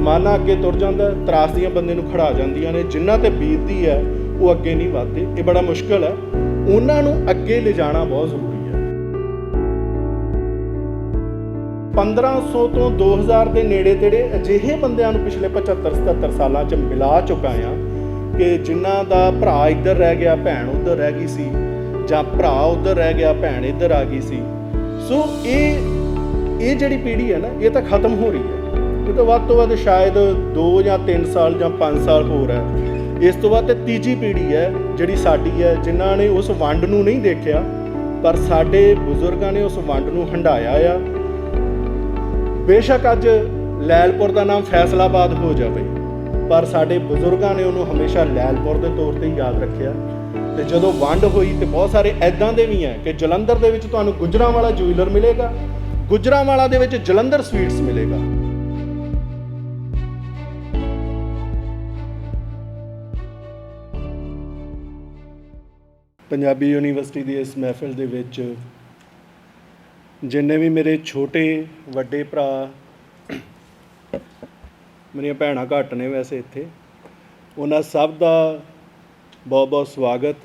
ਜ਼ਮਾਨਾ ਅੱਗੇ ਤੁਰ ਜਾਂਦਾ ਹੈ, ਤਰਾਸਦੀਆਂ ਬੰਦੇ ਨੂੰ ਖੜਾ ਜਾਂਦੀਆਂ ਨੇ ਜਿਨ੍ਹਾਂ ਤੇ ਬੀਤਦੀ ਹੈ ਉਹ ਅੱਗੇ ਨਹੀਂ ਵਧਦੇ। ਇਹ ਬੜਾ ਮੁਸ਼ਕਲ ਹੈ। ਉਹਨਾਂ ਨੂੰ ਅੱਗੇ ਲਿਜਾਣਾ ਬਹੁਤ ਜ਼ਰੂਰੀ ਹੈ। 1500 ਤੋਂ 2000 ਦੇ ਨੇੜੇ ਤੇੜੇ ਅਜਿਹੇ ਬੰਦਿਆਂ ਨੂੰ ਪਿਛਲੇ 75 77 ਸਾਲਾਂ 'ਚ ਮਿਲਾ ਚੁੱਕਾ ਆ ਕਿ ਜਿਨ੍ਹਾਂ ਦਾ ਭਰਾ ਇੱਧਰ ਰਹਿ ਗਿਆ ਭੈਣ ਉੱਧਰ ਰਹਿ ਗਈ ਸੀ ਜਾਂ ਭਰਾ ਉੱਧਰ ਰਹਿ ਗਿਆ ਭੈਣ ਇੱਧਰ ਆ ਗਈ ਸੀ। ਸੋ ਇਹ ਇਹ ਜਿਹੜੀ ਪੀੜ੍ਹੀ ਹੈ ਨਾ ਇਹ ਤਾਂ ਖਤਮ ਹੋ ਰਹੀ ਹੈ। ਇਹ ਤਾਂ ਵੱਧ ਤੋਂ ਵੱਧ ਸ਼ਾਇਦ 2 ਜਾਂ 3 ਸਾਲ ਜਾਂ 5 ਸਾਲ ਹੋਰ ਹੈ। ਇਸ ਤੋਂ ਬਾਅਦ ਤੇ ਤੀਜੀ ਪੀੜ੍ਹੀ ਹੈ, ਜਿਹੜੀ ਸਾਡੀ ਹੈ, ਜਿਨ੍ਹਾਂ ਨੇ ਉਸ ਵੰਡ ਨੂੰ ਨਹੀਂ ਦੇਖਿਆ, ਪਰ ਸਾਡੇ ਬਜ਼ੁਰਗਾਂ ਨੇ ਉਸ ਵੰਡ ਨੂੰ ਹੰਡਾਇਆ ਆ। ਬੇਸ਼ੱਕ ਅੱਜ ਲੈਲਪੁਰ ਦਾ ਨਾਮ ਫੈਸਲਾਬਾਦ ਹੋ ਜਾਵੇ, ਪਰ ਸਾਡੇ ਬਜ਼ੁਰਗਾਂ ਨੇ ਉਹਨੂੰ ਹਮੇਸ਼ਾ ਲੈਲਪੁਰ ਦੇ ਤੌਰ ਤੇ ਯਾਦ ਰੱਖਿਆ। ਤੇ ਜਦੋਂ ਵੰਡ ਹੋਈ ਤੇ ਬਹੁਤ ਸਾਰੇ ਐਦਾਂ ਦੇ ਵੀ ਹੈ ਕਿ ਜਲੰਧਰ ਦੇ ਵਿੱਚ ਤੁਹਾਨੂੰ ਗੁਜਰਾਂਵਾਲਾ ਜੁਐਲਰ ਮਿਲੇਗਾ, ਗੁਜਰਾਂਵਾਲਾ ਦੇ ਵਿੱਚ ਜਲੰਧਰ ਸਵੀਟਸ ਮਿਲੇਗਾ। ਪੰਜਾਬੀ ਯੂਨੀਵਰਸਿਟੀ ਦੀ ਇਸ ਮਹਿਫਿਲ ਦੇ ਵਿੱਚ ਜਿੰਨੇ ਵੀ ਮੇਰੇ ਛੋਟੇ, ਵੱਡੇ ਭਰਾ, ਮੇਰੀਆਂ ਭੈਣਾਂ ਘੱਟ ਨੇ ਵੈਸੇ ਇੱਥੇ, ਉਹਨਾਂ ਸਭ ਦਾ ਬਹੁਤ ਬਹੁਤ ਸਵਾਗਤ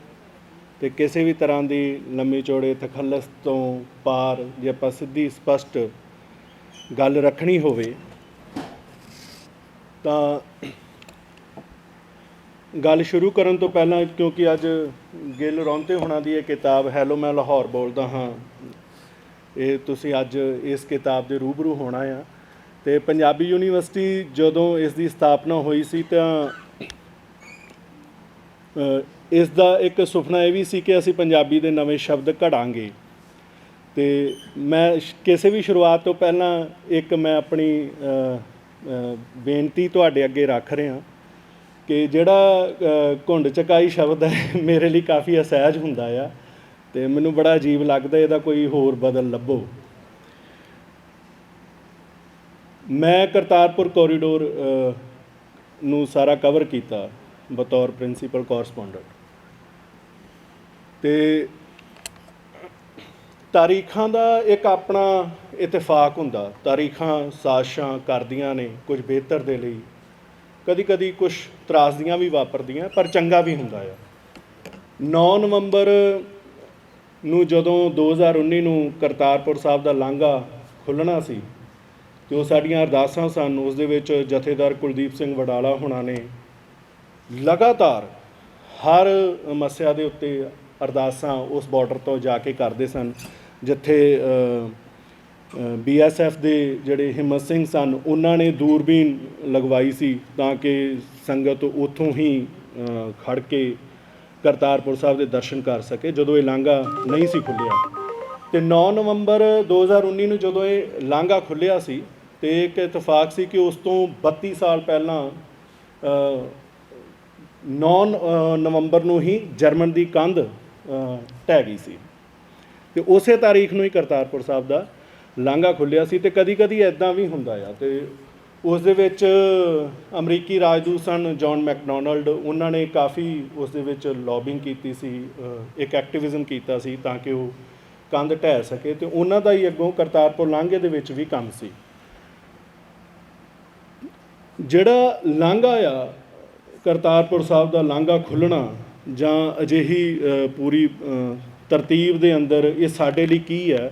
ਤੇ ਕਿਸੇ ਵੀ ਤਰ੍ਹਾਂ ਦੀ ਲੰਮੀ ਚੌੜੇ ਤਖੱਲਸ ਤੋਂ ਪਾਰ ਜੇ ਆਪਾਂ ਸਿੱਧੀ ਸਪਸ਼ਟ ਗੱਲ ਰੱਖਣੀ ਹੋਵੇ ਤਾਂ ਗੱਲ ਸ਼ੁਰੂ ਕਰਨ ਤੋਂ ਪਹਿਲਾਂ, ਕਿਉਂਕਿ ਅੱਜ ਗਿੱਲ ਰੌਂਤੇ ਹੋਣਾ ਦੀ ਇਹ ਕਿਤਾਬ, ਹੈਲੋ ਮੈਂ ਲਾਹੌਰ ਬੋਲਦਾ ਹਾਂ, ਇਹ ਤੁਸੀਂ ਅੱਜ ਇਸ ਕਿਤਾਬ ਦੇ ਰੂਬਰੂ ਹੋਣਾ ਆ। ਤੇ ਪੰਜਾਬੀ ਯੂਨੀਵਰਸਿਟੀ ਜਦੋਂ ਇਸ ਦੀ ਸਥਾਪਨਾ ਹੋਈ ਸੀ ਤਾਂ ਇਸ ਦਾ ਇੱਕ ਸੁਪਨਾ ਇਹ ਵੀ ਸੀ ਕਿ ਅਸੀਂ ਪੰਜਾਬੀ ਦੇ ਨਵੇਂ ਸ਼ਬਦ ਘੜਾਂਗੇ। ਤੇ ਮੈਂ ਕਿਸੇ ਵੀ ਸ਼ੁਰੂਆਤ ਤੋਂ ਪਹਿਲਾਂ ਇੱਕ ਮੈਂ ਆਪਣੀ ਬੇਨਤੀ ਤੁਹਾਡੇ ਅੱਗੇ ਰੱਖ ਰਿਹਾ। ਕਿ ਜਿਹੜਾ ਘੁੰਡ ਚਕਾਈ ਸ਼ਬਦ ਹੈ, ਮੇਰੇ ਲਈ ਕਾਫੀ ਅਸਹਿਜ ਹੁੰਦਾ ਆ ਤੇ ਮੈਨੂੰ ਬੜਾ ਅਜੀਬ ਲੱਗਦਾ ਇਹਦਾ ਕੋਈ ਹੋਰ ਬਦਲ ਲੱਭੋ। ਮੈਂ ਕਰਤਾਰਪੁਰ ਕੋਰੀਡੋਰ ਨੂੰ ਸਾਰਾ ਕਵਰ ਕੀਤਾ, ਬਤੌਰ ਪ੍ਰਿੰਸੀਪਲ ਕੋਰਸਪੋਂਡੈਂਟ ਤੇ ਤਾਰੀਖਾਂ ਦਾ ਇੱਕ ਆਪਣਾ ਇਤਫਾਕ ਹੁੰਦਾ। ਤਾਰੀਖਾਂ, ਸਾਜ਼ਿਸ਼ਾਂ ਕਰਦੀਆਂ ਨੇ ਕੁਝ ਬਿਹਤਰ ਦੇ ਲਈ। ਕਦੀ ਕਦੀ ਕੁਝ ਤਰਾਸਦੀਆਂ ਵੀ ਵਾਪਰਦੀਆਂ, ਪਰ ਚੰਗਾ ਵੀ ਹੁੰਦਾ ਆ। 9 ਨਵੰਬਰ ਨੂੰ ਜਦੋਂ 2019 ਨੂੰ ਕਰਤਾਰਪੁਰ ਸਾਹਿਬ ਦਾ ਲਾਂਘਾ ਖੁੱਲਣਾ ਸੀ, ਤੇ ਉਹ ਸਾਡੀਆਂ ਅਰਦਾਸਾਂ ਸਨ, ਉਸ ਦੇ ਵਿੱਚ ਜਥੇਦਾਰ ਕੁਲਦੀਪ ਸਿੰਘ ਵਡਾਲਾ ਹੋਣਾ ਨੇ ਲਗਾਤਾਰ ਹਰ ਮੱਸਿਆ ਦੇ ਉੱਤੇ ਅਰਦਾਸਾਂ ਉਸ ਬਾਰਡਰ ਤੋਂ ਜਾ ਕੇ ਕਰਦੇ ਸਨ, ਜਿੱਥੇ ਬੀਐਸਐਫ ਦੇ ਜਿਹੜੇ ਹਿੰਮਤ ਸਿੰਘ ਸਨ ਉਹਨਾਂ ਨੇ ਦੂਰਬੀਨ ਲਗਵਾਈ ਸੀ ਤਾਂ ਕਿ ਸੰਗਤ ਉੱਥੋਂ ਹੀ ਅ, ਖੜ ਕੇ ਕਰਤਾਰਪੁਰ ਸਾਹਿਬ ਦੇ ਦਰਸ਼ਨ ਕਰ ਸਕੇ ਜਦੋਂ ਇਹ ਲਾਂਘਾ ਨਹੀਂ ਸੀ ਖੁੱਲਿਆ ਤੇ 9 ਨਵੰਬਰ 2019 ਨੂੰ ਜਦੋਂ ਇਹ ਲਾਂਘਾ ਖੁੱਲਿਆ ਸੀ ਤੇ ਇੱਕ ਇਤਫਾਕ ਸੀ ਕਿ ਉਸ ਤੋਂ 32 ਸਾਲ ਪਹਿਲਾਂ ਅ, 9 ਨਵੰਬਰ ਨੂੰ ਹੀ ਜਰਮਨ ਦੀ ਕੰਧ ਅ, ਢਹਿ ਗਈ ਸੀ। ਤੇ ਉਸੇ ਤਾਰੀਖ ਨੂੰ ਹੀ ਕਰਤਾਰਪੁਰ ਸਾਹਿਬ ਦਾ ਲਾਂਘਾ ਖੁੱਲਿਆ ਸੀ ਤੇ ਕਦੀ-ਕਦੀ ਐਦਾਂ ਵੀ ਹੁੰਦਾ ਆ ਤੇ ਉਸ ਦੇ ਵਿੱਚ ਅਮਰੀਕੀ ਰਾਜਦੂਤ ਸਨ ਜੌਨ ਮੈਕਡੋਨਲਡ, ਉਹਨਾਂ ਨੇ ਕਾਫੀ ਉਸ ਦੇ ਵਿੱਚ ਲੌਬਿੰਗ ਕੀਤੀ ਸੀ ਇੱਕ ਐਕਟਿਵਿਜ਼ਮ ਕੀਤਾ ਸੀ ਤਾਂ ਕਿ ਉਹ ਕੰਧ ਢਹਿ ਸਕੇ ਤੇ ਉਹਨਾਂ ਦਾ ਹੀ ਅੱਗੋਂ ਕਰਤਾਰਪੁਰ ਲਾਂਘੇ ਦੇ ਵਿੱਚ ਵੀ ਕੰਮ ਸੀ। ਜਿਹੜਾ ਲਾਂਘਾ ਆ, ਕਰਤਾਰਪੁਰ ਸਾਹਿਬ ਦਾ ਲਾਂਘਾ ਖੁੱਲਣਾ ਜਾਂ ਅਜਿਹੀ ਪੂਰੀ ਤਰਤੀਬ ਦੇ ਅੰਦਰ ਇਹ ਸਾਡੇ ਲਈ ਕੀ ਹੈ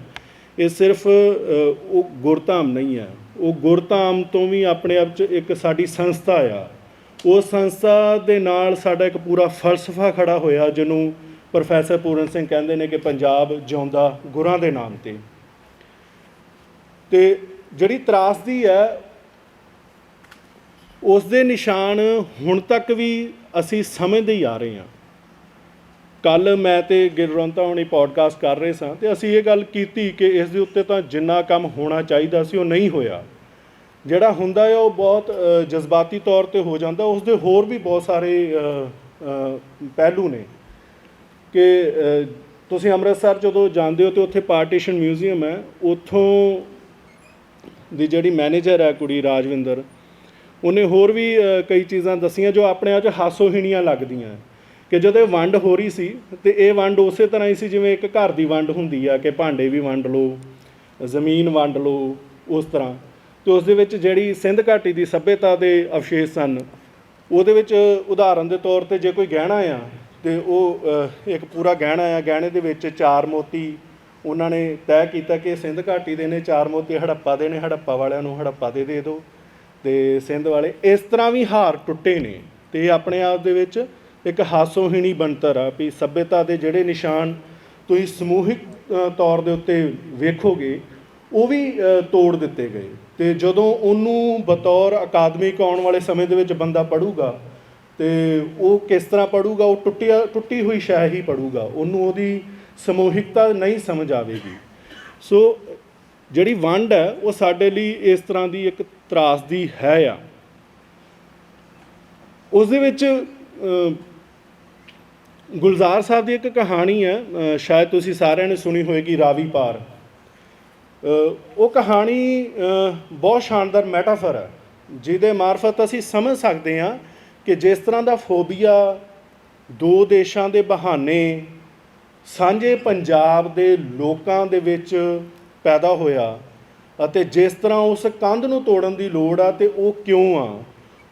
ਇਹ ਸਿਰਫ ਉਹ ਗੁਰਧਾਮ ਨਹੀਂ ਹੈ। ਉਹ ਗੁਰਧਾਮ ਤੋਂ ਵੀ ਆਪਣੇ ਆਪ 'ਚ ਇੱਕ ਸਾਡੀ ਸੰਸਥਾ ਆ। ਉਸ ਸੰਸਥਾ ਦੇ ਨਾਲ ਸਾਡਾ ਇੱਕ ਪੂਰਾ ਫਲਸਫਾ ਖੜਾ ਹੋਇਆ, ਜਿਹਨੂੰ ਪ੍ਰੋਫੈਸਰ ਪੂਰਨ ਸਿੰਘ ਕਹਿੰਦੇ ਨੇ ਕਿ ਪੰਜਾਬ ਜਿਉਂਦਾ ਗੁਰਾਂ ਦੇ ਨਾਮ ਤੇ। ਤੇ ਜਿਹੜੀ ਤਰਾਸਦੀ ਹੈ ਉਸ ਦੇ ਨਿਸ਼ਾਨ ਹੁਣ ਤੱਕ ਵੀ ਅਸੀਂ ਸਮਝਦੇ ਹੀ ਆ ਰਹੇ ਹਾਂ। ਕੱਲ ਮੈਂ ਤੇ ਗਿਲਰੌਂਤਾ ਹੁਣੀ ਪੋਡਕਾਸਟ ਕਰ ਰਹੇ ਸਾਂ ਤੇ ਅਸੀਂ ਇਹ ਗੱਲ ਕੀਤੀ ਕਿ ਇਸ ਦੇ ਉੱਤੇ ਤਾਂ ਜਿੰਨਾ ਕੰਮ ਹੋਣਾ ਚਾਹੀਦਾ ਸੀ ਉਹ ਨਹੀਂ ਹੋਇਆ। ਜਿਹੜਾ ਹੁੰਦਾ ਹੈ ਉਹ ਬਹੁਤ ਜਜ਼ਬਾਤੀ ਤੌਰ ਤੇ ਹੋ ਜਾਂਦਾ। ਉਸ ਦੇ ਹੋਰ ਵੀ ਬਹੁਤ ਸਾਰੇ ਪਹਿਲੂ ਨੇ ਕਿ ਤੁਸੀਂ ਅੰਮ੍ਰਿਤਸਰ ਜਦੋਂ ਜਾਂਦੇ ਹੋ ਤੇ ਉੱਥੇ ਪਾਰਟੀਸ਼ਨ ਮਿਊਜ਼ੀਅਮ ਹੈ, ਉੱਥੋਂ ਦੀ ਜਿਹੜੀ ਮੈਨੇਜਰ ਹੈ ਕੁੜੀ ਰਾਜਵਿੰਦਰ, ਉਹਨੇ ਹੋਰ ਵੀ ਕਈ ਚੀਜ਼ਾਂ ਦਸੀਆਂ ਜੋ ਆਪਣੇ ਆਪ 'ਚ ਹਾਸੋਹੀਣੀਆਂ ਲੱਗਦੀਆਂ। ਕਿ ਜਦੋਂ ਇਹ ਵੰਡ ਹੋ ਰਹੀ ਸੀ ਤੇ ਇਹ ਵੰਡ ਉਸੇ ਤਰ੍ਹਾਂ ਹੀ ਸੀ ਜਿਵੇਂ ਇੱਕ ਘਰ ਦੀ ਵੰਡ ਹੁੰਦੀ ਆ ਕਿ ਭਾਂਡੇ ਵੀ ਵੰਡ ਲਓ, ਜ਼ਮੀਨ ਵੰਡ ਲਓ, ਉਸ ਤਰ੍ਹਾਂ। ਤੇ ਉਸ ਦੇ ਵਿੱਚ ਜਿਹੜੀ ਸਿੰਧ ਘਾਟੀ ਦੀ ਸੱਭਿਅਤਾ ਦੇ ਅਵਸ਼ੇਸ਼ ਸਨ, ਉਹਦੇ ਵਿੱਚ ਉਦਾਹਰਨ ਦੇ ਤੌਰ ਤੇ ਜੇ ਕੋਈ ਗਹਿਣਾ ਆ, ਤੇ ਉਹ ਇੱਕ ਪੂਰਾ ਗਹਿਣਾ ਆ, ਗਹਿਣੇ ਦੇ ਵਿੱਚ ਚਾਰ ਮੋਤੀ, ਉਹਨਾਂ ਨੇ ਤੈਅ ਕੀਤਾ ਕਿ ਸਿੰਧ ਘਾਟੀ ਦੇ ਨੇ ਚਾਰ ਮੋਤੀ, ਹੜੱਪਾ ਦੇ ਨੇ, ਹੜੱਪਾ ਵਾਲਿਆਂ ਨੂੰ ਹੜੱਪਾ ਦੇ ਦੇ ਦਿਓ ਤੇ ਸਿੰਧ ਵਾਲੇ ਇਸ ਤਰ੍ਹਾਂ ਵੀ ਹਾਰ ਟੁੱਟੇ ਨੇ, ਤੇ ਇਹ ਆਪਣੇ ਆਪ ਦੇ ਵਿੱਚ ਇੱਕ ਹਾਸੋਹੀਣੀ ਬਣਤਰ ਆ ਵੀ ਸੱਭਿਅਤਾ ਦੇ ਜਿਹੜੇ ਨਿਸ਼ਾਨ ਤੁਸੀਂ ਸਮੂਹਿਕ ਤੌਰ ਦੇ ਉੱਤੇ ਵੇਖੋਗੇ, ਉਹ ਵੀ ਤੋੜ ਦਿੱਤੇ ਗਏ। ਤੇ ਜਦੋਂ ਉਹਨੂੰ ਬਤੌਰ ਅਕਾਦਮਿਕ ਆਉਣ ਵਾਲੇ ਸਮੇਂ ਦੇ ਵਿੱਚ ਬੰਦਾ ਪੜੂਗਾ ਤੇ ਉਹ ਕਿਸ ਤਰ੍ਹਾਂ ਪੜੂਗਾ ਉਹ ਟੁੱਟਿਆ ਟੁੱਟੀ ਹੋਈ ਸ਼ੈ ਹੀ ਪੜੂਗਾ ਉਹਨੂੰ ਉਹਦੀ ਸਮੂਹਿਕਤਾ ਨਹੀਂ ਸਮਝ ਆਵੇਗੀ। ਸੋ ਜਿਹੜੀ ਵੰਡ ਹੈ, ਉਹ ਸਾਡੇ ਲਈ ਇਸ ਤਰ੍ਹਾਂ ਦੀ ਇੱਕ ਤਰਾਸਦੀ ਹੈ ਆ। ਉਸ ਦੇ ਵਿੱਚ ਗੁਲਜ਼ਾਰ ਸਾਹਿਬ ਦੀ ਇੱਕ ਕਹਾਣੀ ਹੈ ਸ਼ਾਇਦ ਤੁਸੀਂ ਸਾਰਿਆਂ ਨੇ ਸੁਣੀ ਹੋਏਗੀ, ਰਾਵੀ ਪਾਰ। ਉਹ ਕਹਾਣੀ ਬਹੁਤ ਸ਼ਾਨਦਾਰ ਮੈਟਾਫਰ ਹੈ, ਜਿਹਦੇ ਮਾਰਫਤ ਅਸੀਂ ਸਮਝ ਸਕਦੇ ਹਾਂ ਕਿ ਜਿਸ ਤਰ੍ਹਾਂ ਦਾ ਫੋਬੀਆ ਦੋ ਦੇਸ਼ਾਂ ਦੇ ਬਹਾਨੇ ਸਾਂਝੇ ਪੰਜਾਬ ਦੇ ਲੋਕਾਂ ਦੇ ਵਿੱਚ ਪੈਦਾ ਹੋਇਆ ਅਤੇ ਜਿਸ ਤਰ੍ਹਾਂ ਉਸ ਕੰਧ ਨੂੰ ਤੋੜਨ ਦੀ ਲੋੜ ਆ ਤੇ ਉਹ ਕਿਉਂ ਆ?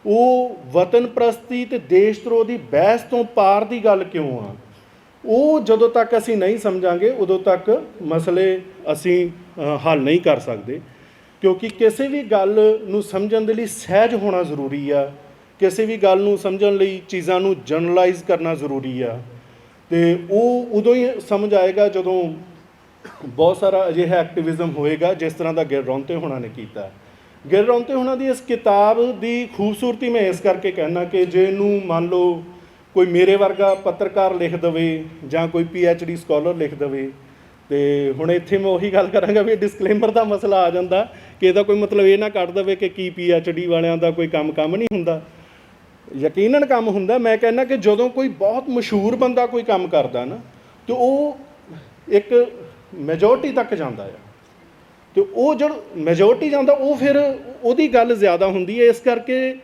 ਉਹ ਵਤਨ ਪ੍ਰਸਤੀ ਤੇ ਦੇਸ਼ਧਰੋਹ ਦੀ ਬਹਿਸ ਤੋਂ ਪਾਰ ਦੀ ਗੱਲ ਕਿਉਂ ਆ? ਉਹ ਜਦੋਂ ਤੱਕ ਅਸੀਂ ਨਹੀਂ ਸਮਝਾਂਗੇ, ਉਦੋਂ ਤੱਕ ਮਸਲੇ ਅਸੀਂ ਹੱਲ ਨਹੀਂ ਕਰ ਸਕਦੇ। ਕਿਉਂਕਿ ਕਿਸੇ ਵੀ ਗੱਲ ਨੂੰ ਸਮਝਣ ਦੇ ਲਈ ਸਹਿਜ ਹੋਣਾ ਜ਼ਰੂਰੀ ਆ। ਕਿਸੇ ਵੀ ਗੱਲ ਨੂੰ ਸਮਝਣ ਲਈ ਚੀਜ਼ਾਂ ਨੂੰ ਜਨਰਲਾਈਜ਼ ਕਰਨਾ ਜ਼ਰੂਰੀ ਆ। ਤੇ ਉਹ ਉਦੋਂ ਹੀ ਸਮਝ ਆਏਗਾ ਜਦੋਂ ਬਹੁਤ ਸਾਰਾ ਅਜਿਹਾ ਐਕਟਿਵਿਜ਼ਮ ਹੋਏਗਾ, ਜਿਸ ਤਰ੍ਹਾਂ ਦਾ ਗਿਰ ਰੌਂਤੇ ਹੋਣਾ ਨੇ ਕੀਤਾ। ਗਿਰ ਰੌਂਤੇ ਉਹਨਾਂ ਦੀ ਇਸ ਕਿਤਾਬ ਦੀ ਖੂਬਸੂਰਤੀ ਮੈਂ ਇਸ ਕਰਕੇ ਕਹਿਣਾ ਕਿ ਜੇ ਇਹਨੂੰ ਮੰਨ ਲਓ ਕੋਈ ਮੇਰੇ ਵਰਗਾ ਪੱਤਰਕਾਰ ਲਿਖ ਦਵੇ ਜਾਂ ਕੋਈ ਪੀ ਐਚ ਡੀ ਸਕਾਲਰ ਲਿਖ ਦਵੇ, ਤੇ ਹੁਣ ਇੱਥੇ ਮੈਂ ਉਹੀ ਗੱਲ ਕਰਾਂਗਾ ਵੀ ਡਿਸਕਲੇਮਰ ਦਾ ਮਸਲਾ ਆ ਜਾਂਦਾ ਕਿ ਇਹਦਾ ਕੋਈ ਮਤਲਬ ਇਹ ਨਾ ਕੱਢ ਦਵੇ ਕਿ ਕੀ ਪੀ ਐਚ ਡੀ ਵਾਲਿਆਂ ਦਾ ਕੋਈ ਕੰਮ ਕੰਮ ਨਹੀਂ ਹੁੰਦਾ। ਯਕੀਨਨ ਕੰਮ ਹੁੰਦਾ, ਮੈਂ ਕਹਿੰਦਾ ਕਿ ਜਦੋਂ ਕੋਈ ਬਹੁਤ ਮਸ਼ਹੂਰ ਬੰਦਾ ਕੋਈ ਕੰਮ ਕਰਦਾ ਨਾ, ਤੇ ਉਹ ਇੱਕ ਮੈਜੋਰਟੀ ਤੱਕ ਜਾਂਦਾ ਆ। ਤੇ ਉਹ ਜਦ ਮੈਜੋਰਟੀ ਜਾਂਦਾ, ਉਹ ਫਿਰ ਉਹਦੀ ਗੱਲ ਜ਼ਿਆਦਾ ਹੁੰਦੀ ਹੈ। ਇਸ ਕਰਕੇ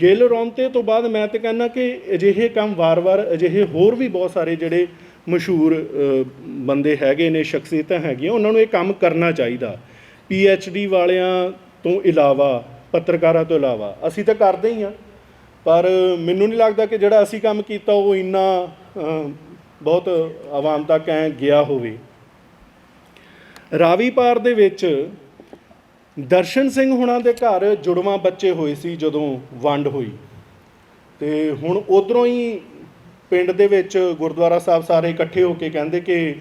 ਗਿੱਲ ਰੌਂਤੇ ਤੋਂ ਬਾਅਦ ਮੈਂ ਤੇ ਕਹਿੰਦਾ ਕਿ ਅਜਿਹੇ ਕੰਮ ਵਾਰ-ਵਾਰ, ਅਜਿਹੇ ਹੋਰ ਵੀ ਬਹੁਤ ਸਾਰੇ ਜਿਹੜੇ ਮਸ਼ਹੂਰ ਬੰਦੇ ਹੈਗੇ ਨੇ, ਸ਼ਖਸੀਅਤਾਂ ਹੈਗੀਆਂ, ਉਹਨਾਂ ਨੂੰ ਇਹ ਕੰਮ ਕਰਨਾ ਚਾਹੀਦਾ। ਪੀ ਐਚ ਡੀ ਵਾਲਿਆਂ ਤੋਂ ਇਲਾਵਾ, ਪੱਤਰਕਾਰਾਂ ਤੋਂ ਇਲਾਵਾ, ਅਸੀਂ ਤਾਂ ਕਰਦੇ ਹੀ ਆ ਪਰ ਮੈਨੂੰ ਨਹੀਂ ਲੱਗਦਾ ਕਿ ਜਿਹੜਾ ਅਸੀਂ ਕੰਮ ਕੀਤਾ, ਉਹ ਇੰਨਾ ਬਹੁਤ ਆਵਾਮ ਤੱਕ ਐ ਗਿਆ ਹੋਵੇ। ਰਾਵੀ ਪਾਰ ਦੇ ਵਿੱਚ ਦਰਸ਼ਨ ਸਿੰਘ ਹੁਣਾਂ ਦੇ ਘਰ ਜੁੜਵਾਂ ਬੱਚੇ ਹੋਏ ਸੀ ਜਦੋਂ ਵੰਡ ਹੋਈ। ਤੇ ਹੁਣ ਉਧਰੋਂ ਹੀ ਪਿੰਡ ਦੇ ਵਿੱਚ ਗੁਰਦੁਆਰਾ ਸਾਹਿਬ ਸਾਰੇ ਇਕੱਠੇ ਹੋ ਕੇ ਕਹਿੰਦੇ ਕਿ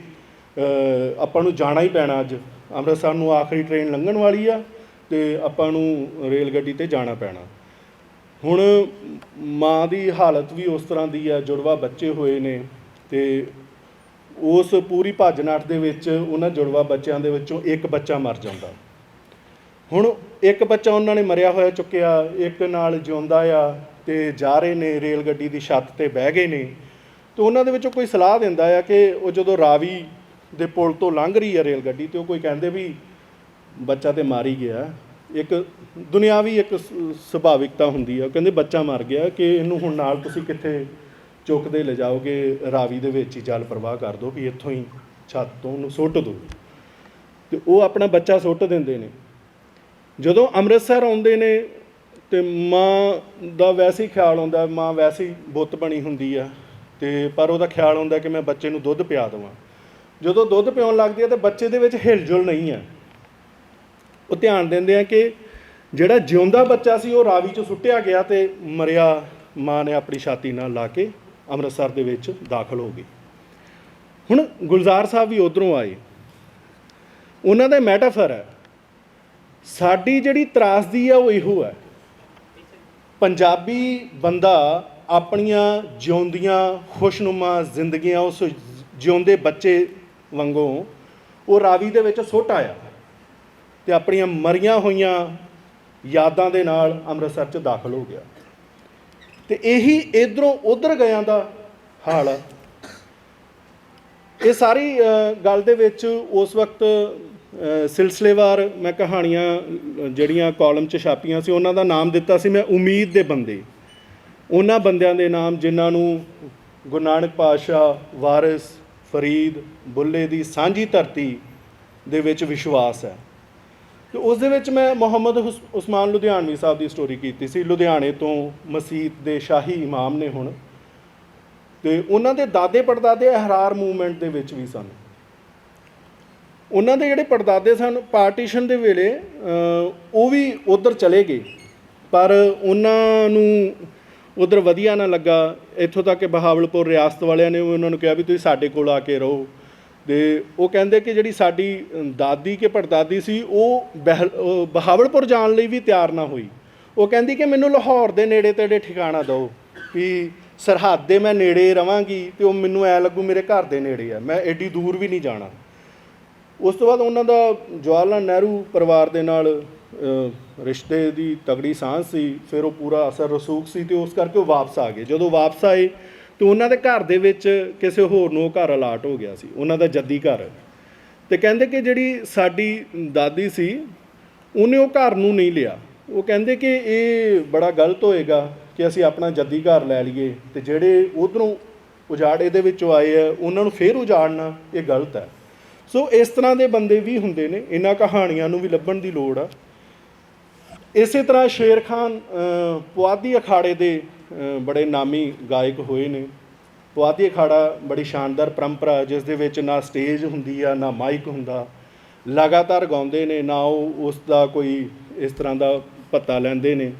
ਆਪਾਂ ਨੂੰ ਜਾਣਾ ਹੀ ਪੈਣਾ ਅੱਜ। ਅੰਮ੍ਰਿਤਸਰ ਨੂੰ ਆਖਰੀ ਟ੍ਰੇਨ ਲੰਘਣ ਵਾਲੀ ਆ ਤੇ ਆਪਾਂ ਨੂੰ ਰੇਲ ਗੱਡੀ ਤੇ ਜਾਣਾ ਪੈਣਾ। ਹੁਣ ਮਾਂ ਦੀ ਹਾਲਤ ਵੀ ਉਸ ਤਰ੍ਹਾਂ ਦੀ ਆ, ਜੁੜਵਾ ਬੱਚੇ ਹੋਏ ਨੇ ਤੇ ਉਸ ਪੂਰੀ ਭੱਜ ਨੱਠ ਦੇ ਵਿੱਚ ਉਹਨਾਂ ਜੁੜਵਾ ਬੱਚਿਆਂ ਦੇ ਵਿੱਚੋਂ ਇੱਕ ਬੱਚਾ ਮਰ ਜਾਂਦਾ। ਹੁਣ ਇੱਕ ਬੱਚਾ ਉਹਨਾਂ ਨੇ ਮਰਿਆ ਹੋਇਆ ਚੁੱਕਿਆ, ਇੱਕ ਨਾਲ ਜਿਉਂਦਾ ਆ ਤੇ ਜਾ ਰਹੇ ਨੇ, ਰੇਲ ਗੱਡੀ ਦੀ ਛੱਤ ਤੇ ਬਹਿ ਗਏ ਨੇ। ਤੇ ਉਹਨਾਂ ਦੇ ਵਿੱਚੋਂ ਕੋਈ ਸਲਾਹ ਦਿੰਦਾ ਆ ਕਿ ਉਹ ਜਦੋਂ ਰਾਵੀ ਦੇ ਪੁਲ ਤੋਂ ਲੰਘ ਰਹੀ ਆ ਰੇਲ ਗੱਡੀ ਤੇ, ਉਹ ਕੋਈ ਕਹਿੰਦੇ ਵੀ ਬੱਚਾ ਤੇ ਮਾਰ ਹੀ ਗਿਆ। ਇੱਕ ਦੁਨਿਆਵੀ ਇੱਕ ਸੁਭਾਵਿਕਤਾ ਹੁੰਦੀ ਆ। ਉਹ ਕਹਿੰਦੇ ਬੱਚਾ ਮਰ ਗਿਆ ਕਿ ਇਹਨੂੰ ਹੁਣ ਨਾਲ ਤੁਸੀਂ ਕਿੱਥੇ ਚੁੱਕਦੇ ਲਿਜਾਓਗੇ, ਰਾਵੀ ਦੇ ਵਿੱਚ ਹੀ ਜਲ ਪ੍ਰਵਾਹ ਕਰ ਦਿਓ ਵੀ ਇੱਥੋਂ ਹੀ ਛੱਤ ਤੋਂ ਉਹਨੂੰ ਸੁੱਟ ਦਿਓ ਤੇ ਉਹ ਆਪਣਾ ਬੱਚਾ ਸੁੱਟ ਦਿੰਦੇ ਨੇ। ਜਦੋਂ ਅੰਮ੍ਰਿਤਸਰ ਆਉਂਦੇ ਨੇ ਤੇ ਮਾਂ ਦਾ ਵੈਸੇ ਹੀ ਖਿਆਲ ਆਉਂਦਾ, ਮਾਂ ਵੈਸੇ ਹੀ ਬੁੱਤ ਬਣੀ ਹੁੰਦੀ ਆ, ਤੇ ਪਰ ਉਹਦਾ ਖਿਆਲ ਹੁੰਦਾ ਕਿ ਮੈਂ ਬੱਚੇ ਨੂੰ ਦੁੱਧ ਪਿਆ ਦੇਵਾਂ। ਜਦੋਂ ਦੁੱਧ ਪਿਆਉਣ ਲੱਗਦੀ ਹੈ ਤੇ ਬੱਚੇ ਦੇ ਵਿੱਚ ਹਿਲਜੁਲ ਨਹੀਂ ਆ। ਉਹ ਧਿਆਨ ਦਿੰਦੇ ਆ ਕਿ ਜਿਹੜਾ ਜਿਉਂਦਾ ਬੱਚਾ ਸੀ ਉਹ ਰਾਵੀ 'ਚੋਂ ਸੁੱਟਿਆ ਗਿਆ ਤੇ ਮਰਿਆ, ਮਾਂ ਨੇ ਆਪਣੀ ਛਾਤੀ ਨਾਲ ਲਾ ਕੇ ਅੰਮ੍ਰਿਤਸਰ ਦੇ ਵਿੱਚ ਦਾਖਲ ਹੋ ਗਈ ਹੁਣ ਗੁਲਜ਼ਾਰ ਸਾਹਿਬ ਵੀ ਉਧਰੋਂ ਆਏ। ਉਹਨਾਂ ਦਾ ਮੈਟਾਫਰ ਹੈ, ਸਾਡੀ ਜਿਹੜੀ ਤਰਾਸਦੀ ਆ ਉਹ ਇਹੋ ਹੈ। ਪੰਜਾਬੀ ਬੰਦਾ ਆਪਣੀਆਂ ਜਿਉਂਦੀਆਂ ਖੁਸ਼ਨੁਮਾ ਜ਼ਿੰਦਗੀਆਂ, ਉਸ ਜਿਉਂਦੇ ਬੱਚੇ ਵਾਂਗੂ ਉਹ ਰਾਵੀ ਦੇ ਵਿੱਚ ਸੁੱਟ ਆਇਆ ਤੇ ਆਪਣੀਆਂ ਮਰੀਆਂ ਹੋਈਆਂ ਯਾਦਾਂ ਦੇ ਨਾਲ ਅੰਮ੍ਰਿਤਸਰ 'ਚ ਦਾਖਲ ਹੋ ਗਿਆ। ਤੇ ਇਹੀ ਇਧਰੋਂ ਉਧਰ ਗਿਆਂ ਦਾ ਹਾਲ ਆ। ਇਹ ਸਾਰੀ ਗੱਲ ਦੇ ਵਿੱਚ ਉਸ ਵਕਤ ਸਿਲਸਿਲੇਵਾਰ ਮੈਂ ਕਹਾਣੀਆਂ ਜਿਹੜੀਆਂ ਕਾਲਮ 'ਚ ਛਾਪੀਆਂ ਸੀ, ਉਹਨਾਂ ਦਾ ਨਾਮ ਦਿੱਤਾ ਸੀ ਮੈਂ ਉਮੀਦ ਦੇ ਬੰਦੇ। ਉਹਨਾਂ ਬੰਦਿਆਂ ਦੇ ਨਾਮ ਜਿਨ੍ਹਾਂ ਨੂੰ ਗੁਰੂ ਨਾਨਕ ਪਾਤਸ਼ਾਹ, ਵਾਰਿਸ, ਫਰੀਦ, ਬੁੱਲੇ ਦੀ ਸਾਂਝੀ ਧਰਤੀ ਦੇ ਵਿੱਚ ਵਿਸ਼ਵਾਸ ਹੈ। ਤੇ ਉਸ ਦੇ ਵਿੱਚ ਮੈਂ ਮੁਹੰਮਦ ਹੁਸ- ਉਸਮਾਨ ਲੁਧਿਆਣਵੀ ਸਾਹਿਬ ਦੀ ਸਟੋਰੀ ਕੀਤੀ ਸੀ, ਲੁਧਿਆਣੇ ਤੋਂ ਮਸਜਿਦ ਦੇ ਸ਼ਾਹੀ ਇਮਾਮ ਨੇ ਹੁਣ। ਤੇ ਉਹਨਾਂ ਦੇ ਦਾਦੇ ਪੜਦਾਦੇ ਅਹਰਾਰ ਮੂਵਮੈਂਟ ਦੇ ਵਿੱਚ ਵੀ ਸਨ। ਉਹਨਾਂ ਦੇ ਜਿਹੜੇ ਪੜਦਾਦੇ ਸਨ ਪਾਰਟੀਸ਼ਨ ਦੇ ਵੇਲੇ ਉਹ ਵੀ ਉਧਰ ਚਲੇ ਗਏ। ਪਰ ਉਹਨਾਂ ਨੂੰ ਉਧਰ ਵਧੀਆ ਨਾ ਲੱਗਾ। ਇੱਥੋਂ ਤੱਕ ਕਿ ਬਹਾਵਲਪੁਰ ਰਿਆਸਤ ਵਾਲਿਆਂ ਨੇ ਵੀ ਉਹਨਾਂ ਨੂੰ ਕਿਹਾ ਵੀ ਤੁਸੀਂ ਸਾਡੇ ਕੋਲ ਆ ਕੇ ਰਹੋ। ਤੇ ਉਹ ਕਹਿੰਦੇ ਕਿ ਜਿਹੜੀ ਸਾਡੀ ਦਾਦੀ ਕੇ ਪੜਦਾਦੀ ਸੀ, ਉਹ ਬਹਿਲ- ਬਹਾਵਲਪੁਰ ਜਾਣ ਲਈ ਵੀ ਤਿਆਰ ਨਾ ਹੋਈ। ਉਹ ਕਹਿੰਦੀ ਕਿ ਮੈਨੂੰ ਲਾਹੌਰ ਦੇ ਨੇੜੇ ਤੇੜੇ ਠਿਕਾਣਾ ਦਿਓ, ਵੀ ਸਰਹੱਦ ਦੇ ਮੈਂ ਨੇੜੇ ਰਵਾਂਗੀ ਤੇ ਉਹ ਮੈਨੂੰ ਐ ਲੱਗੂ ਮੇਰੇ ਘਰ ਦੇ ਨੇੜੇ ਆ, ਮੈਂ ਐਡੀ ਦੂਰ ਵੀ ਨਹੀਂ ਜਾਣਾ। ਉਸ ਤੋਂ ਬਾਅਦ ਉਹਨਾਂ ਦਾ ਜਵਾਹਰ ਲਾਲ ਨਹਿਰੂ ਪਰਿਵਾਰ ਦੇ ਨਾਲ ਰਿਸ਼ਤੇ ਦੀ ਤਗੜੀ ਸਾਂਝ ਸੀ, ਫਿਰ ਉਹ ਪੂਰਾ ਅਸਰ ਰਸੂਖ ਸੀ ਤੇ ਉਸ ਕਰਕੇ ਉਹ ਵਾਪਸ ਆ ਗਏ। ਜਦੋਂ ਵਾਪਸ ਆਏ ਤੇ ਉਹਨਾਂ ਦੇ ਘਰ ਦੇ ਵਿੱਚ ਕਿਸੇ ਹੋਰ ਨੂੰ ਉਹ ਘਰ ਅਲਾਟ ਹੋ ਗਿਆ ਸੀ, ਉਹਨਾਂ ਦਾ ਜੱਦੀ ਘਰ। ਤੇ ਕਹਿੰਦੇ ਕਿ ਜਿਹੜੀ ਸਾਡੀ ਦਾਦੀ ਸੀ, ਉਹਨੇ ਉਹ ਘਰ ਨੂੰ ਨਹੀਂ ਲਿਆ। ਉਹ ਕਹਿੰਦੇ ਕਿ ਇਹ ਬੜਾ ਗਲਤ ਹੋਏਗਾ ਕਿ ਅਸੀਂ ਆਪਣਾ ਜੱਦੀ ਘਰ ਲੈ ਲਈਏ ਤੇ ਜਿਹੜੇ ਉਧਰੋਂ ਉਜਾੜੇ ਦੇ ਵਿੱਚੋਂ ਆਏ ਆ, ਉਹਨਾਂ ਨੂੰ ਫੇਰ ਉਜਾੜਨਾ, ਇਹ ਗਲਤ ਹੈ। ਸੋ ਇਸ ਤਰ੍ਹਾਂ ਦੇ ਬੰਦੇ ਵੀ ਹੁੰਦੇ ਨੇ, ਇਹਨਾਂ ਕਹਾਣੀਆਂ ਨੂੰ ਵੀ ਲੱਭਣ ਦੀ ਲੋੜ ਆ। ਇਸੇ ਤਰ੍ਹਾਂ ਸ਼ੇਰ ਖਾਨ ਪੁਆਧੀ ਅਖਾੜੇ ਦੇ ਬੜੇ ਨਾਮੀ ਗਾਇਕ ਹੋਏ ਨੇ। ਪੁਆਧੀ ਅਖਾੜਾ ਬੜੀ ਸ਼ਾਨਦਾਰ ਪਰੰਪਰਾ, ਜਿਸ ਦੇ ਵਿੱਚ ਨਾ ਸਟੇਜ ਹੁੰਦੀ ਆ, ਨਾ ਮਾਈਕ ਹੁੰਦਾ। ਲਗਾਤਾਰ ਗਾਉਂਦੇ ਨੇ, ਨਾ ਉਹ ਉਸ ਦਾ ਕੋਈ ਇਸ ਤਰ੍ਹਾਂ ਦਾ ਪੱਤਾ ਲੈਂਦੇ ਨੇ।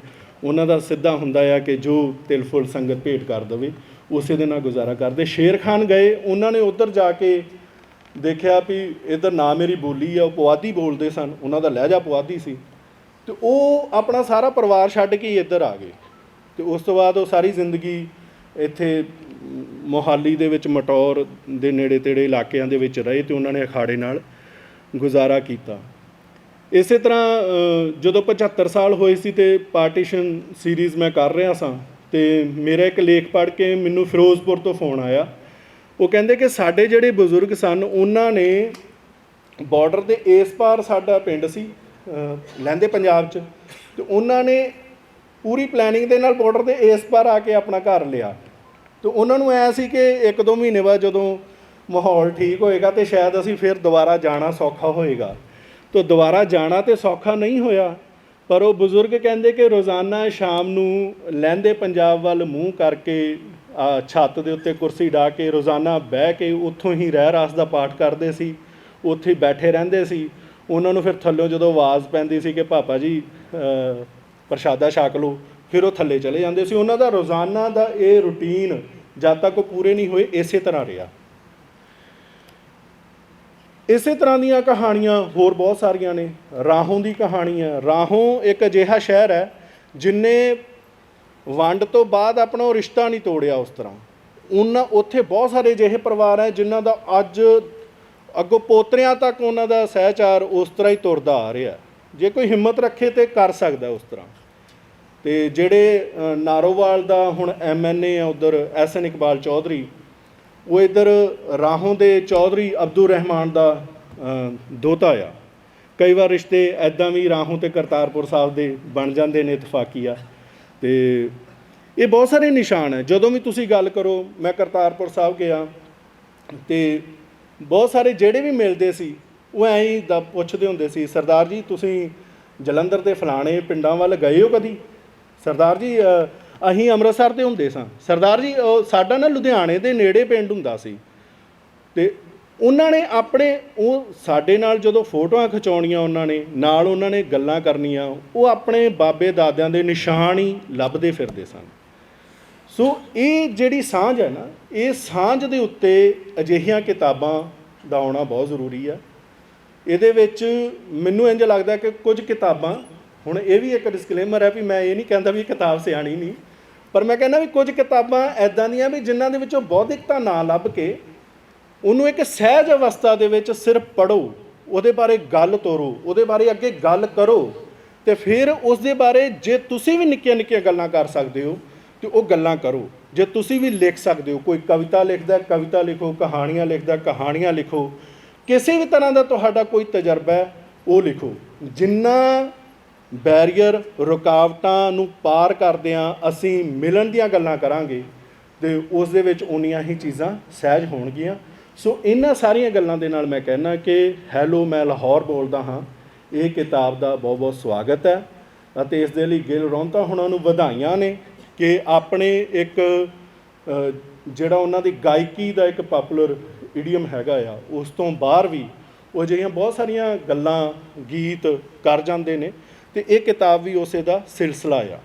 ਉਹਨਾਂ ਦਾ ਸਿੱਧਾ ਹੁੰਦਾ ਆ ਕਿ ਜੋ ਤਿਲ ਫੁੱਲ ਸੰਗਤ ਭੇਟ ਕਰ ਦਵੇ, ਉਸੇ ਦੇ ਨਾਲ ਗੁਜ਼ਾਰਾ ਕਰਦੇ। ਸ਼ੇਰ ਖਾਨ ਗਏ, ਉਹਨਾਂ ਨੇ ਉੱਧਰ ਜਾ ਕੇ ਦੇਖਿਆ ਵੀ ਇਧਰ ਨਾ ਮੇਰੀ ਬੋਲੀ ਆ, ਉਹ ਪੁਆਧੀ ਬੋਲਦੇ ਸਨ। ਉਹਨਾਂ ਦਾ ਲਹਿਜਾ ਪੁਆਧੀ ਸੀ। ਤੇ ਉਹ ਆਪਣਾ ਸਾਰਾ ਪਰਿਵਾਰ ਛੱਡ ਕੇ ਹੀ ਇੱਧਰ ਆ ਗਏ। ਤੇ ਉਸ ਤੋਂ ਬਾਅਦ ਉਹ ਸਾਰੀ ਜ਼ਿੰਦਗੀ ਇੱਥੇ ਮੋਹਾਲੀ ਦੇ ਵਿੱਚ ਮਟੌਰ ਦੇ ਨੇੜੇ ਤੇੜੇ ਇਲਾਕਿਆਂ ਦੇ ਵਿੱਚ ਰਹੇ ਤੇ ਉਹਨਾਂ ਨੇ ਅਖਾੜੇ ਨਾਲ ਗੁਜ਼ਾਰਾ ਕੀਤਾ। ਇਸੇ ਤਰ੍ਹਾਂ ਜਦੋਂ 75 ਸਾਲ ਹੋਏ ਸੀ ਤੇ ਪਾਰਟੀਸ਼ਨ ਸੀਰੀਜ਼ ਮੈਂ ਕਰ ਰਿਹਾ ਸਾਂ ਤੇ ਮੇਰਾ ਇੱਕ ਲੇਖ ਪੜ੍ਹ ਕੇ ਮੈਨੂੰ ਫਿਰੋਜ਼ਪੁਰ ਤੋਂ ਫੋਨ ਆਇਆ। ਉਹ ਕਹਿੰਦੇ ਕਿ ਸਾਡੇ ਜਿਹੜੇ ਬਜ਼ੁਰਗ ਸਨ ਉਹਨਾਂ ਨੇ ਬਾਰਡਰ ਦੇ ਇਸ ਪਾਰ ਸਾਡਾ ਪਿੰਡ ਸੀ ਅ, ਲਹਿੰਦੇ ਪੰਜਾਬ 'ਚ। ਤੇ ਉਹਨਾਂ ਨੇ ਪੂਰੀ ਪਲੈਨਿੰਗ ਦੇ ਨਾਲ ਬਾਰਡਰ ਦੇ ਇਸ ਪਾਰ ਆ ਕੇ ਆਪਣਾ ਘਰ ਲਿਆ। ਤੇ ਉਹਨਾਂ ਨੂੰ ਐ ਸੀ ਕਿ ਇੱਕ ਦੋ ਮਹੀਨੇ ਬਾਅਦ ਜਦੋਂ ਮਾਹੌਲ ਠੀਕ ਹੋਏਗਾ ਤੇ ਸ਼ਾਇਦ ਅਸੀਂ ਫਿਰ ਦੁਬਾਰਾ ਜਾਣਾ ਸੌਖਾ ਹੋਏਗਾ। ਤੋਂ ਦੁਬਾਰਾ ਜਾਣਾ ਤੇ ਸੌਖਾ ਨਹੀਂ ਹੋਇਆ, ਪਰ ਉਹ ਬਜ਼ੁਰਗ ਕਹਿੰਦੇ ਕਿ ਰੋਜ਼ਾਨਾ ਸ਼ਾਮ ਨੂੰ ਲਹਿੰਦੇ ਪੰਜਾਬ ਵੱਲ ਮੂੰਹ ਕਰਕੇ ਛੱਤ ਦੇ ਉੱਤੇ ਕੁਰਸੀ ਢਾ ਕੇ ਰੋਜ਼ਾਨਾ ਬਹਿ ਕੇ ਉੱਥੋਂ ਹੀ ਰਹਿ ਰਾਸ ਦਾ ਪਾਠ ਕਰਦੇ ਸੀ, ਉੱਥੇ ਬੈਠੇ ਰਹਿੰਦੇ ਸੀ। ਉਹਨਾਂ ਨੂੰ ਫਿਰ ਥੱਲੋਂ ਜਦੋਂ ਆਵਾਜ਼ ਪੈਂਦੀ ਸੀ ਕਿ ਪਾਪਾ ਜੀ ਪ੍ਰਸ਼ਾਦਾ ਛਕ ਲਓ, ਫਿਰ ਉਹ ਥੱਲੇ ਚਲੇ ਜਾਂਦੇ ਸੀ। ਉਹਨਾਂ ਦਾ ਰੋਜ਼ਾਨਾ ਦਾ ਇਹ ਰੁਟੀਨ ਜਦ ਤੱਕ ਉਹ ਪੂਰੇ ਨਹੀਂ ਹੋਏ, ਇਸੇ ਤਰ੍ਹਾਂ ਰਿਹਾ। ਇਸੇ ਤਰ੍ਹਾਂ ਦੀਆਂ ਕਹਾਣੀਆਂ ਹੋਰ ਬਹੁਤ ਸਾਰੀਆਂ ਨੇ। ਰਾਹੋਂ ਦੀ ਕਹਾਣੀ ਹੈ। ਰਾਹੋਂ ਇੱਕ ਅਜਿਹਾ ਸ਼ਹਿਰ ਹੈ, ਜਿਨੇ ਵੰਡ ਤੋਂ ਬਾਅਦ ਆਪਣਾ ਉਹ ਰਿਸ਼ਤਾ ਨਹੀਂ ਤੋੜਿਆ ਉਸ ਤਰ੍ਹਾਂ। ਉਹਨਾਂ, ਉੱਥੇ ਬਹੁਤ ਸਾਰੇ ਅਜਿਹੇ ਪਰਿਵਾਰ ਹੈ, ਜਿਨ੍ਹਾਂ ਦਾ ਅੱਜ ਅੱਗੋਂ ਪੋਤਰਿਆਂ ਤੱਕ ਉਹਨਾਂ ਦਾ ਸਹਿਚਾਰ ਉਸ ਤਰ੍ਹਾਂ ਹੀ ਤੁਰਦਾ ਆ ਰਿਹਾ। ਜੇ ਕੋਈ ਹਿੰਮਤ ਰੱਖੇ ਤੇ ਕਰ ਸਕਦਾ ਉਸ ਤਰ੍ਹਾਂ। ਤੇ ਜਿਹੜੇ ਨਾਰੋਵਾਲ ਦਾ ਹੁਣ ਐਮਐਨਏ ਆ ਉਧਰ ਐਸਐਨ ਇਕਬਾਲ ਚੌਧਰੀ, ਉਹ ਇਧਰ ਰਾਹੋਂ ਦੇ ਚੌਧਰੀ ਅਬਦੁਰ ਰਹਿਮਾਨ ਦਾ ਦੋਤਾ ਆ। ਕਈ ਵਾਰ ਰਿਸ਼ਤੇ ਐਦਾਂ ਵੀ ਰਾਹੋਂ ਤੇ ਕਰਤਾਰਪੁਰ ਸਾਹਿਬ ਦੇ ਬਣ ਜਾਂਦੇ ਨੇ ਇਤਫਾਕੀਆ ਤੇ ਇਹ ਬਹੁਤ ਸਾਰੇ ਨਿਸ਼ਾਨ ਹੈ ਜਦੋਂ ਵੀ ਤੁਸੀਂ ਗੱਲ ਕਰੋ, ਮੈਂ ਕਰਤਾਰਪੁਰ ਸਾਹਿਬ ਗਿਆ, ਤੇ ਬਹੁਤ ਸਾਰੇ ਜਿਹੜੇ ਵੀ ਮਿਲਦੇ ਸੀ ਉਹ ਐਂ ਹੀ ਦਾ, ਪੁੱਛਦੇ ਹੁੰਦੇ ਸੀ, ਸਰਦਾਰ ਜੀ, ਤੁਸੀਂ ਜਲੰਧਰ ਦੇ ਫਲਾਣੇ ਪਿੰਡਾਂ ਵੱਲ ਗਏ ਹੋ ਕਦੀ? ਸਰਦਾਰ ਜੀ ਅਸੀਂ ਅੰਮ੍ਰਿਤਸਰ ਤੇ ਹੁੰਦੇ ਸਾਂ। ਸਰਦਾਰ ਜੀ ਸਾਡਾ ਨਾ ਲੁਧਿਆਣੇ ਦੇ ਨੇੜੇ ਪਿੰਡ ਹੁੰਦਾ ਸੀ। ਤੇ ਉਹਨਾਂ ਨੇ ਆਪਣੇ, ਉਹ ਸਾਡੇ ਨਾਲ ਜਦੋਂ ਫੋਟੋਆਂ ਖਿਚਾਉਣੀਆਂ ਉਹਨਾਂ ਨੇ, ਨਾਲ ਉਹਨਾਂ ਨੇ ਗੱਲਾਂ ਕਰਨੀਆਂ, ਉਹ ਆਪਣੇ ਬਾਬੇ ਦਾਦਿਆਂ ਦੇ ਨਿਸ਼ਾਨ ਹੀ ਲੱਭਦੇ ਫਿਰਦੇ ਸਨ। ਸੋ ਇਹ ਜਿਹੜੀ ਸਾਂਝ ਹੈ ਨਾ, ਇਹ ਸਾਂਝ ਦੇ ਉੱਤੇ ਅਜਿਹੀਆਂ ਕਿਤਾਬਾਂ ਦਾ ਆਉਣਾ ਬਹੁਤ ਜ਼ਰੂਰੀ ਹੈ ਇਹਦੇ ਵਿੱਚ ਮੈਨੂੰ ਇੰਜ ਲੱਗਦਾ ਕਿ ਕੁਝ ਕਿਤਾਬਾਂ, ਹੁਣ ਇਹ ਵੀ ਇੱਕ ਡਿਸਕਲੇਮਰ ਹੈ ਵੀ ਮੈਂ ਇਹ ਨਹੀਂ ਕਹਿੰਦਾ ਵੀ ਇਹ ਕਿਤਾਬ ਸਿਆਣੀ ਨਹੀਂ, ਪਰ ਮੈਂ ਕਹਿੰਦਾ ਵੀ ਕੁਝ ਕਿਤਾਬਾਂ ਐਦਾਂ ਦੀਆਂ ਵੀ ਜਿਨ੍ਹਾਂ ਦੇ ਵਿੱਚੋਂ ਬੌਧਿਕਤਾ ਨਾ ਲੱਭ ਕੇ ਉਹਨੂੰ ਇੱਕ ਸਹਿਜ ਅਵਸਥਾ ਦੇ ਵਿੱਚ ਸਿਰਫ ਪੜੋ ਉਹਦੇ ਬਾਰੇ ਗੱਲ ਤੋਰੋ, ਉਹਦੇ ਬਾਰੇ ਅੱਗੇ ਗੱਲ ਕਰੋ ਤੇ ਫਿਰ ਉਸ ਦੇ ਬਾਰੇ ਜੇ ਤੁਸੀਂ ਵੀ ਨਿੱਕੀਆਂ ਨਿੱਕੀਆਂ ਗੱਲਾਂ ਕਰ ਸਕਦੇ ਹੋ ਤੇ ਉਹ ਗੱਲਾਂ ਕਰੋ। ਜੇ ਤੁਸੀਂ ਵੀ ਲਿਖ ਸਕਦੇ ਹੋ, ਕੋਈ ਕਵਿਤਾ ਲਿਖਦਾ ਕਵਿਤਾ ਲਿਖੋ, ਕਹਾਣੀਆਂ ਲਿਖਦਾ ਕਹਾਣੀਆਂ ਲਿਖੋ ਕਿਸੇ ਵੀ ਤਰ੍ਹਾਂ ਦਾ ਤੁਹਾਡਾ ਕੋਈ ਤਜਰਬਾ ਹੈ, ਉਹ ਲਿਖੋ। ਜਿੰਨਾ ਬੈਰੀਅਰ, ਰੁਕਾਵਟਾਂ ਨੂੰ ਪਾਰ ਕਰਦਿਆਂ ਅਸੀਂ ਮਿਲਣ ਦੀਆਂ ਗੱਲਾਂ ਕਰਾਂਗੇ ਤੇ ਉਸ ਦੇ ਵਿੱਚ ਉਨੀਆਂ ਹੀ ਚੀਜ਼ਾਂ ਸਹਿਜ ਹੋਣਗੀਆਂ। ਸੋ ਇਹਨਾਂ ਸਾਰੀਆਂ ਗੱਲਾਂ ਦੇ ਨਾਲ ਮੈਂ ਕਹਿਣਾ ਕਿ ਹੈਲੋ, ਮੈਂ ਲਾਹੌਰ ਬੋਲਦਾ ਹਾਂ। ਇਹ ਕਿਤਾਬ ਦਾ ਬਹੁਤ ਬਹੁਤ ਸਵਾਗਤ ਹੈ ਅਤੇ ਇਸ ਦੇ ਲਈ ਗਿਲ ਰੌਂਤਾ ਹੁਣਾਂ ਨੂੰ ਵਧਾਈਆਂ ਨੇ ਕਿ ਆਪਣੇ ਇੱਕ ਜਿਹੜਾ ਉਹਨਾਂ ਦੀ ਗਾਇਕੀ ਦਾ ਇੱਕ ਪਪੂਲਰ ਇਡੀਅਮ ਹੈਗਾ ਆ, ਉਸ ਤੋਂ ਬਾਹਰ ਵੀ ਉਹ ਅਜਿਹੀਆਂ ਬਹੁਤ ਸਾਰੀਆਂ ਗੱਲਾਂ, ਗੀਤ ਕਰ ਜਾਂਦੇ ਨੇ ਤੇ ਇਹ ਕਿਤਾਬ ਵੀ ਉਸੇ ਦਾ ਸਿਲਸਿਲਾ ਆ।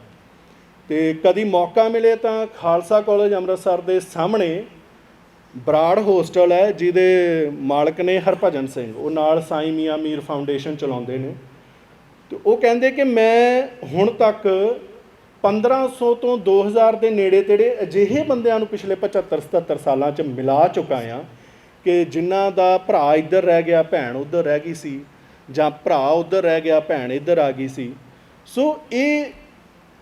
ਤੇ ਕਦੀ ਮੌਕਾ ਮਿਲੇ ਤਾਂ ਖਾਲਸਾ ਕਾਲਜ ਅੰਮ੍ਰਿਤਸਰ ਦੇ ਸਾਹਮਣੇ ਬਰਾੜ ਹੋਸਟਲ ਹੈ, ਜਿਹਦੇ ਮਾਲਕ ਨੇ ਹਰਭਜਨ ਸਿੰਘ, ਉਹ ਨਾਲ ਸਾਈਂ ਮੀਆਂ ਮੀਰ ਫਾਊਂਡੇਸ਼ਨ ਚਲਾਉਂਦੇ ਨੇ। ਤੇ ਉਹ ਕਹਿੰਦੇ ਕਿ ਮੈਂ ਹੁਣ ਤੱਕ 1500 ਤੋਂ 2000 ਦੇ ਨੇੜੇ ਤੇੜੇ ਅਜਿਹੇ ਬੰਦਿਆਂ ਨੂੰ ਪਿਛਲੇ 75 77 ਸਾਲਾਂ 'ਚ ਮਿਲਾ ਚੁੱਕਾ ਆ ਕਿ ਜਿਨ੍ਹਾਂ ਦਾ ਭਰਾ ਇੱਧਰ ਰਹਿ ਗਿਆ, ਭੈਣ ਉੱਧਰ ਰਹਿ ਗਈ ਸੀ ਜਾਂ ਭਰਾ ਉੱਧਰ ਰਹਿ ਗਿਆ, ਭੈਣ ਇੱਧਰ ਆ ਗਈ ਸੀ। ਸੋ ਇਹ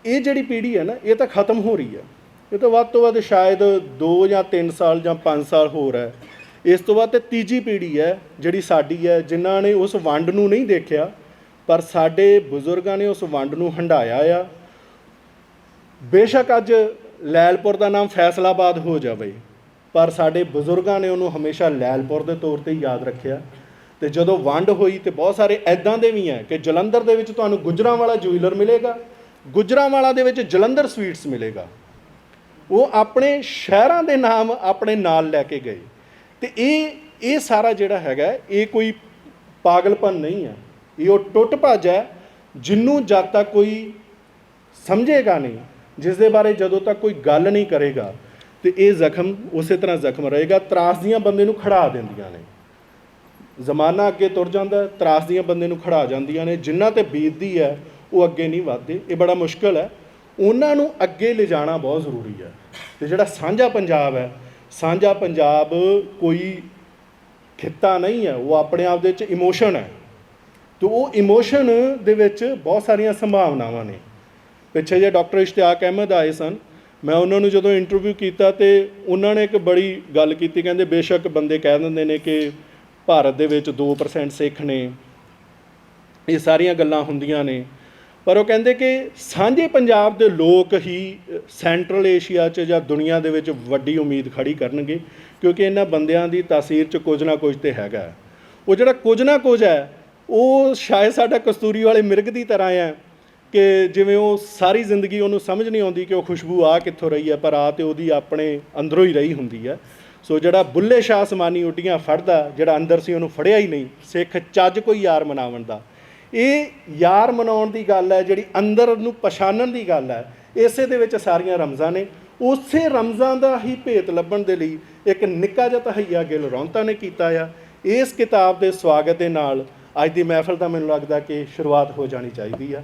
ਇਹ ਜਿਹੜੀ ਪੀੜ੍ਹੀ ਹੈ ਨਾ, ਇਹ ਤਾਂ ਖਤਮ ਹੋ ਰਹੀ ਹੈ। ਇਹ ਤਾਂ ਵੱਧ ਤੋਂ ਵੱਧ ਸ਼ਾਇਦ 2 ਜਾਂ 3 ਸਾਲ ਜਾਂ 5 ਸਾਲ ਹੋਰ ਹੈ। ਇਸ ਤੋਂ ਬਾਅਦ ਤੇ ਤੀਜੀ ਪੀੜ੍ਹੀ ਹੈ, ਜਿਹੜੀ ਸਾਡੀ ਹੈ, ਜਿਨ੍ਹਾਂ ਨੇ ਉਸ ਵੰਡ ਨੂੰ ਨਹੀਂ ਦੇਖਿਆ, ਪਰ ਸਾਡੇ ਬਜ਼ੁਰਗਾਂ ਨੇ ਉਸ ਵੰਡ ਨੂੰ ਹੰਡਾਇਆ ਆ। ਬੇਸ਼ੱਕ ਅੱਜ ਲੈਲਪੁਰ ਦਾ ਨਾਮ ਫੈਸਲਾਬਾਦ ਹੋ ਜਾਵੇ। ਪਰ ਸਾਡੇ ਬਜ਼ੁਰਗਾਂ ਨੇ ਉਹਨੂੰ ਹਮੇਸ਼ਾ ਲੈਲਪੁਰ ਦੇ ਤੌਰ ਤੇ ਯਾਦ ਰੱਖਿਆ। ਤੇ ਜਦੋਂ ਵੰਡ ਹੋਈ ਤੇ ਬਹੁਤ ਸਾਰੇ ਐਦਾਂ ਦੇ ਵੀ ਹੈ ਕਿ ਜਲੰਧਰ ਦੇ ਵਿੱਚ ਤੁਹਾਨੂੰ ਗੁਜਰਾਂਵਾਲਾ ਜੁਐਲਰ ਮਿਲੇਗਾ, ਗੁਜਰਾਂਵਾਲਾ ਦੇ ਵਿੱਚ ਜਲੰਧਰ ਸਵੀਟਸ ਮਿਲੇਗਾ। ਉਹ ਆਪਣੇ ਸ਼ਹਿਰਾਂ ਦੇ ਨਾਮ ਆਪਣੇ ਨਾਲ ਲੈ ਕੇ ਗਏ। ਤੇ ਇਹ ਇਹ ਸਾਰਾ ਜਿਹੜਾ ਹੈਗਾ, ਇਹ ਕੋਈ ਪਾਗਲਪਨ ਨਹੀਂ ਹੈ। ਇਹ ਉਹ ਟੁੱਟ ਭੱਜ ਹੈ ਜਿੰਨੂੰ ਜਦ ਤੱਕ ਕੋਈ ਸਮਝੇਗਾ ਨਹੀਂ ਜਿਸ ਦੇ ਬਾਰੇ ਜਦੋਂ ਤੱਕ ਕੋਈ ਗੱਲ ਨਹੀਂ ਕਰੇਗਾ ਤੇ ਇਹ ਜ਼ਖਮ ਉਸੇ ਤਰ੍ਹਾਂ ਜ਼ਖਮ ਰਹੇਗਾ ਤਰਾਸਦੀਆਂ ਬੰਦੇ ਨੂੰ ਖੜਾ ਦਿੰਦੀਆਂ ਨੇ। ਜ਼ਮਾਨਾ ਅੱਗੇ ਤੁਰ ਜਾਂਦਾ ਹੈ, ਤਰਾਸਦੀਆਂ ਬੰਦੇ ਨੂੰ ਖੜਾ ਜਾਂਦੀਆਂ ਨੇ। ਜਿਨ੍ਹਾਂ ਤੇ ਬੀਤਦੀ ਹੈ ਉਹ ਅੱਗੇ ਨਹੀਂ ਵਧਦੇ। ਇਹ ਬੜਾ ਮੁਸ਼ਕਲ ਹੈ। ਉਹਨਾਂ ਨੂੰ ਅੱਗੇ ਲਿਜਾਣਾ ਬਹੁਤ ਜ਼ਰੂਰੀ ਹੈ। ਤੇ ਜਿਹੜਾ ਸਾਂਝਾ ਪੰਜਾਬ ਹੈ ਸਾਂਝਾ ਪੰਜਾਬ ਕੋਈ ਖਿੱਤਾ ਨਹੀਂ ਹੈ। ਉਹ ਆਪਣੇ ਆਪ ਦੇ ਵਿੱਚ ਇਮੋਸ਼ਨ ਹੈ। ਤੇ ਉਹ ਇਮੋਸ਼ਨ ਦੇ ਵਿੱਚ ਬਹੁਤ ਸਾਰੀਆਂ ਸੰਭਾਵਨਾਵਾਂ ਨੇ। ਪਿੱਛੇ ਜੇ ਡਾਕਟਰ ਇਸ਼ਤਿਆਕ ਅਹਿਮਦ ਆਏ ਸਨ। ਮੈਂ ਉਹਨਾਂ ਨੂੰ ਜਦੋਂ ਇੰਟਰਵਿਊ ਕੀਤਾ ਤੇ ਉਹਨਾਂ ਨੇ ਇੱਕ ਬੜੀ ਗੱਲ ਕੀਤੀ, ਕਹਿੰਦੇ ਬੇਸ਼ੱਕ ਬੰਦੇ ਕਹਿ ਦਿੰਦੇ ਨੇ ਕਿ ਭਾਰਤ ਦੇ ਵਿੱਚ 2% ਸਿੱਖ ਨੇ। ਇਹ ਸਾਰੀਆਂ ਗੱਲਾਂ ਹੁੰਦੀਆਂ ਨੇ। ਪਰ ਉਹ ਕਹਿੰਦੇ ਕਿ ਸਾਂਝੇ ਪੰਜਾਬ ਦੇ ਲੋਕ ਹੀ ਸੈਂਟਰਲ ਏਸ਼ੀਆ 'ਚ ਜਾਂ ਦੁਨੀਆ ਦੇ ਵਿੱਚ ਵੱਡੀ ਉਮੀਦ ਖੜੀ ਕਰਨਗੇ, ਕਿਉਂਕਿ ਇਹਨਾਂ ਬੰਦਿਆਂ ਦੀ ਤਾਸੀਰ 'ਚ ਕੁਝ ਨਾ ਕੁਝ ਤੇ ਹੈਗਾ। ਉਹ ਜਿਹੜਾ ਕੁਝ ਨਾ ਕੁਝ ਹੈ, ਉਹ ਸ਼ਾਇਦ ਸਾਡਾ ਕਸਤੂਰੀ ਵਾਲੇ ਮਿਰਗ ਦੀ ਤਰ੍ਹਾਂ ਹੈ। ਕਿ ਜਿਵੇਂ ਉਹ ਸਾਰੀ ਜ਼ਿੰਦਗੀ ਉਹਨੂੰ ਸਮਝ ਨਹੀਂ ਆਉਂਦੀ ਕਿ ਉਹ ਖੁਸ਼ਬੂ ਆ ਕਿੱਥੋਂ ਰਹੀ ਹੈ, ਪਰ ਆ ਤੇ ਉਹਦੀ ਆਪਣੇ ਅੰਦਰੋਂ ਹੀ ਰਹੀ ਹੁੰਦੀ ਹੈ। ਸੋ ਜਿਹੜਾ ਬੁੱਲੇ ਸ਼ਾਹ ਸਮਾਨੀ ਉਟੀਆਂ ਫੜਦਾ, ਜਿਹੜਾ ਅੰਦਰ ਸੀ ਉਹਨੂੰ ਫੜਿਆ ਹੀ ਨਹੀਂ, ਸਿੱਖ ਚੱਜ ਕੋਈ ਯਾਰ ਮਨਾਵਣ ਦਾ। ਇਹ ਯਾਰ ਮਨਾਉਣ ਦੀ ਗੱਲ ਹੈ, ਜਿਹੜੀ ਅੰਦਰ ਨੂੰ ਪਛਾਣਨ ਦੀ ਗੱਲ ਹੈ, ਇਸੇ ਦੇ ਵਿੱਚ ਸਾਰੀਆਂ ਰਮਜ਼ਾਂ ਨੇ। ਉਸੇ ਰਮਜ਼ਾਂ ਦਾ ਹੀ ਭੇਤ ਲੱਭਣ ਦੇ ਲਈ ਇੱਕ ਨਿੱਕਾ ਜਿਹਾ ਤਹਈਆ ਗਿਲ ਰੌਂਤਾ ਨੇ ਕੀਤਾ ਆ। ਇਸ ਕਿਤਾਬ ਦੇ ਸਵਾਗਤ ਦੇ ਨਾਲ ਅੱਜ ਦੀ ਮਹਿਫਲ ਦਾ ਮੈਨੂੰ ਲੱਗਦਾ ਕਿ ਸ਼ੁਰੂਆਤ ਹੋ ਜਾਣੀ ਚਾਹੀਦੀ ਆ।